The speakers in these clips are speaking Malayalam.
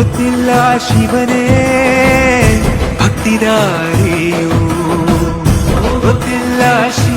ഒത്തില്ല ശിവനെ ഭക്തിദാരിയോ ഒത്തില്ല ശിവ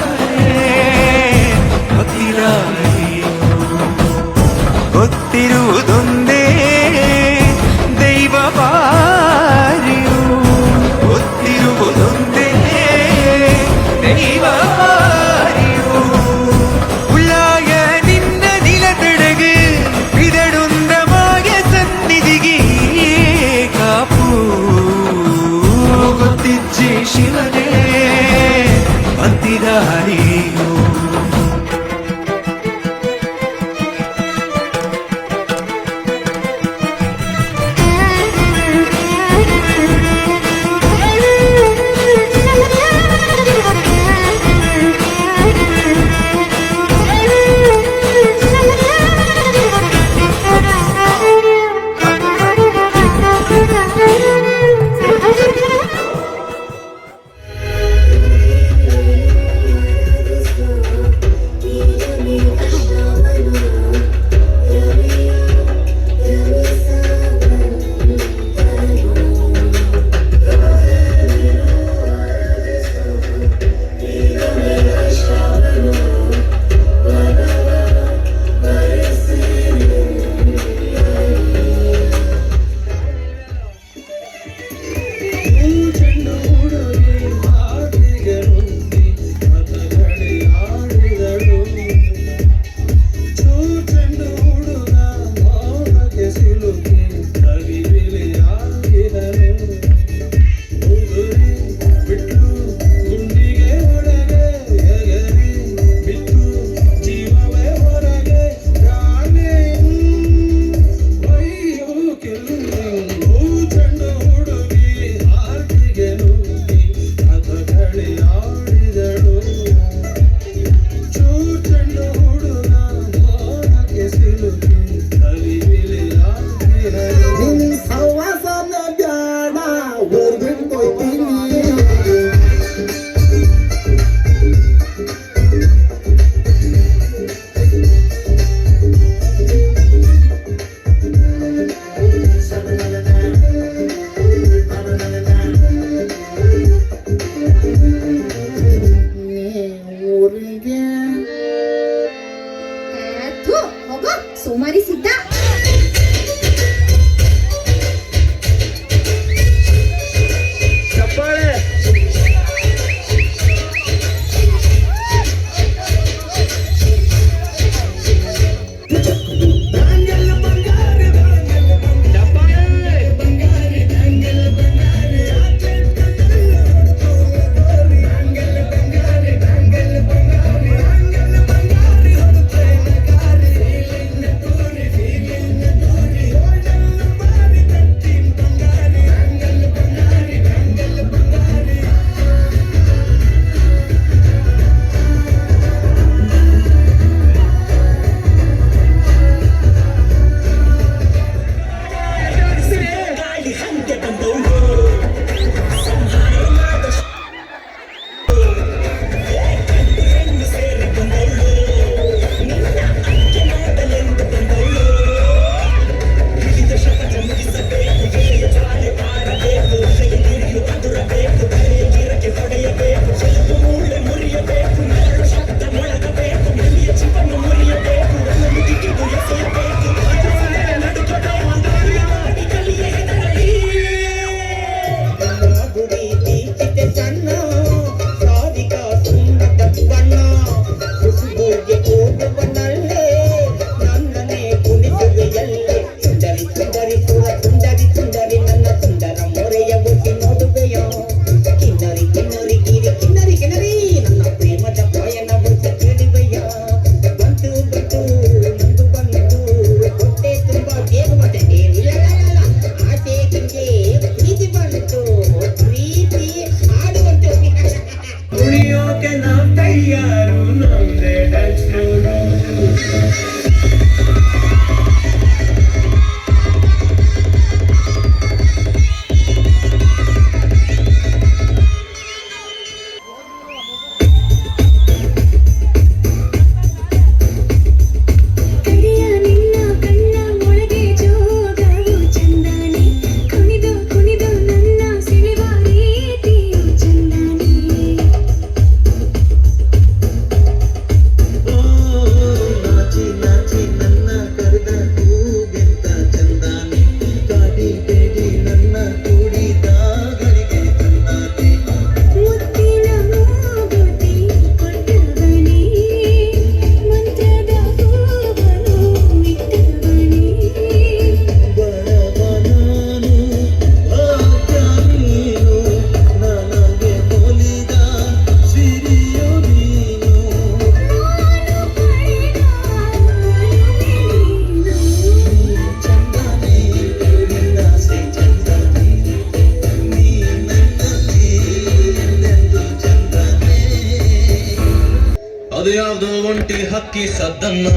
ಅದು ಯಾವುದೋ ಒಂಟಿ ಹಕ್ಕಿ ಸದ್ದನ್ನ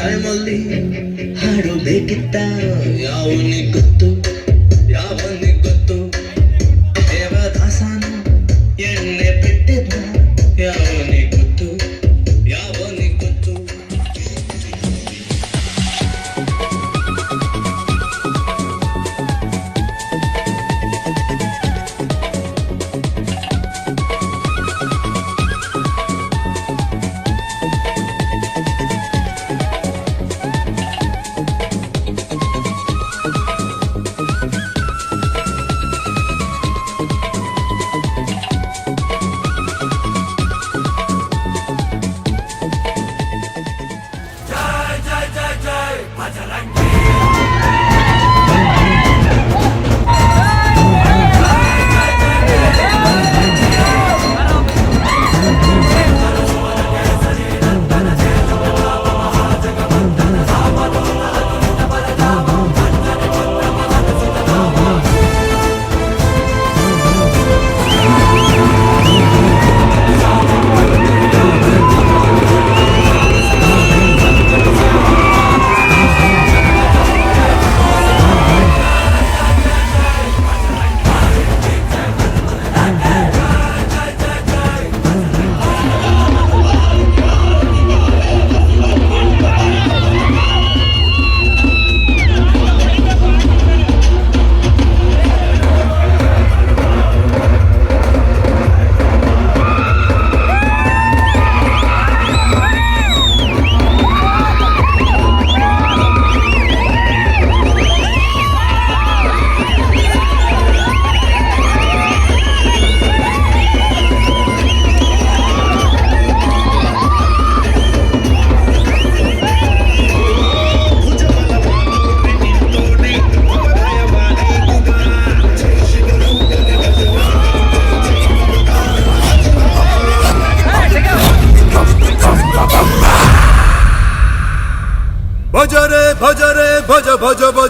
ಕೈ ಮಲ್ಲಿ ಹಾಡು ಬೇಕಿತ್ತ ಯಾವ ನಿಕ್ಕ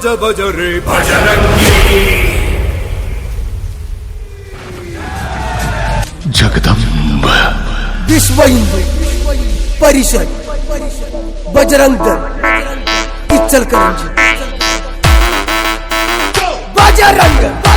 भज भज रे बजरंगी जगदम्ब विश्व हिंदू परिषद बजरंग दल इचल Karanji Bajrang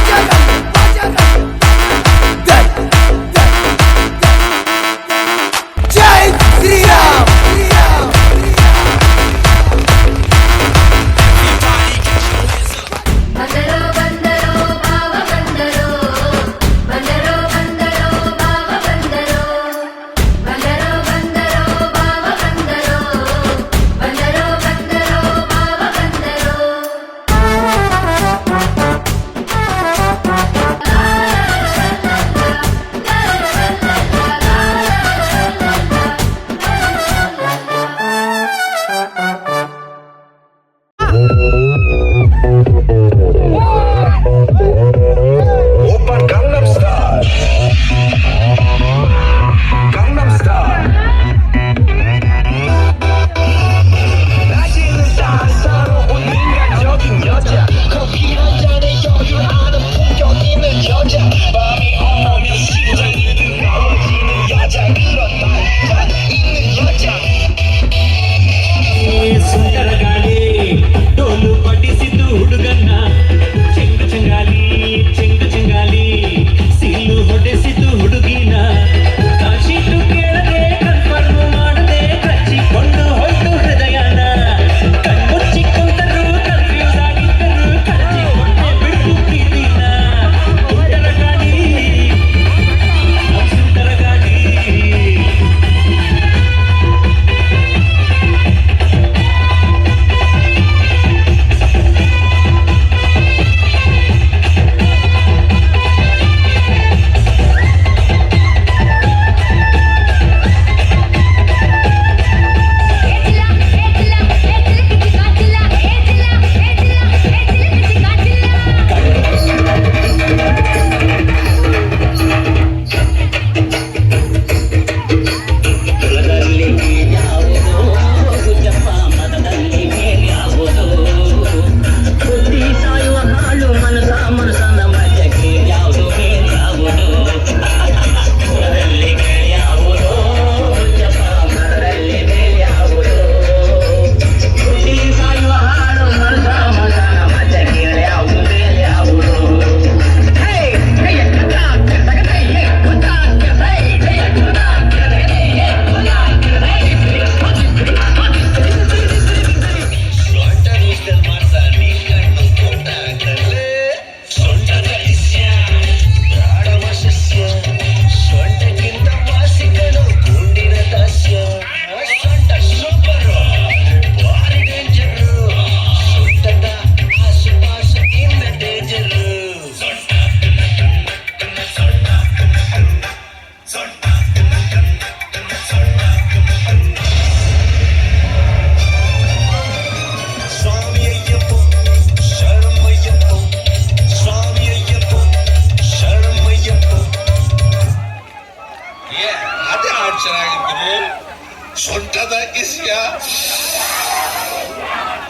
Sontada que sea.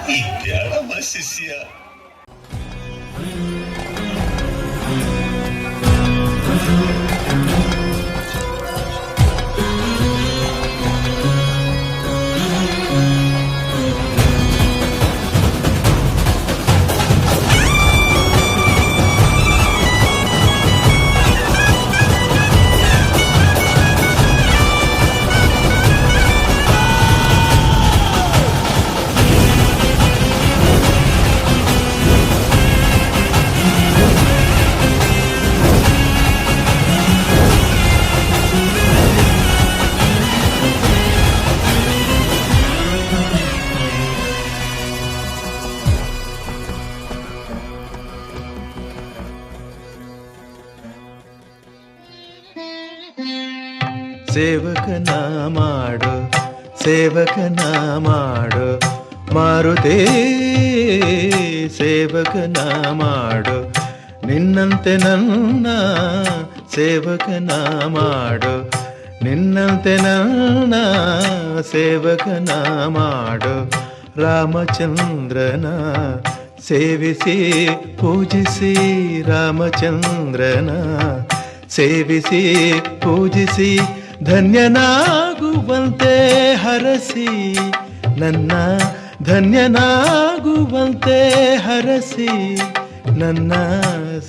Y te haga más സേവകനാമാട് സേവകനാമാട് മാറുതേ സേവകനാമാട് നിന്നത്തെ നന്ന സേവകനാമാട് നിന്നത്തെ നന്ന സേവകനാമാട് രാമചന്ദ്രന സേവിസി പൂജിസി രാമചന്ദ്രന സേവിസി പൂജിസി ಧನ್ಯನಾಗುವಂತೆ ಹರಸಿ ನನ್ನ ಧನ್ಯನಾಗುವಂತೆ ಹರಸಿ ನನ್ನ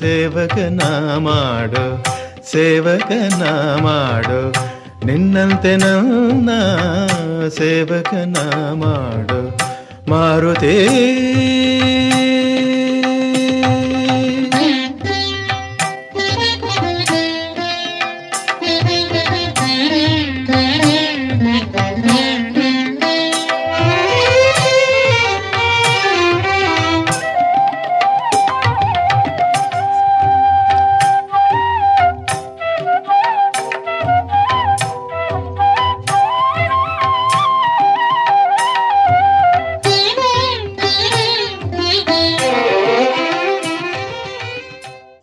ಸೇವಕನ ಮಾಡು ಸೇವಕನ ಮಾಡು ನಿನ್ನಂತೆ ನನ್ನ ಸೇವಕನ ಮಾಡು ಮಾರುತೇ